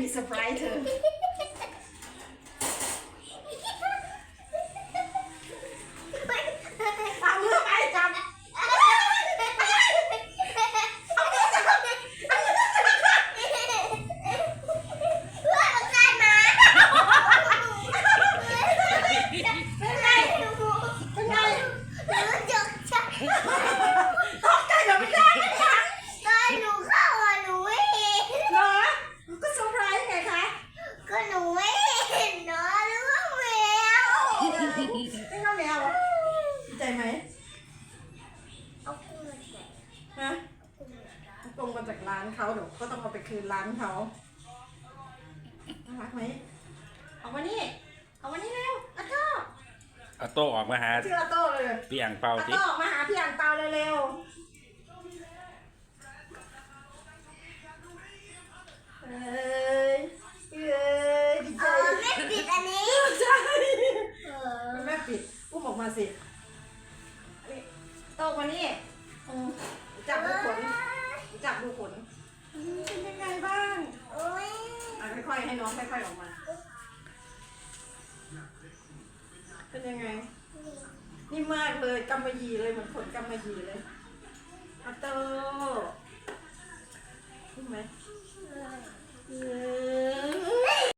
มีเซอร์ไพรส์เธอ เอามือไปจับเป็นไง เป็นไงตกใจเหรอไม่ได้ไม่ได้เหรอก็เซอร์ไพรส์ไงคะ ก็หนูไม่เห็นเนาะหรือว่าแมว เป็นข้าวแมวเหรอดีใจไหมเอาขึ้นมาใส่ฮะตรงมาจากร้านเขาเดี๋ยวก็ต้องเอาไปคืนร้านเขาน่ารักไหมเอามานี่เอามานี่เร็วอาโต้เอาโต้ออกมาหาชื่ออาโต้เลยพี่อ่างเปาอาสิโต้ออกมาหาพี่อ่างเปา ปิดอุ้มออกมาสินี่โตกมานี่อืมจับดูขนจับดูขนอืมเป็นยังไงบ้างโอ้ยอะค่อยๆให้น้องค่อยๆออกมา เป็นยังไง นี่มากเลยกำมะหยี่เลยเหมือนขนกำมะหยี่เลยอาโตอุ้มไหมเอ้ย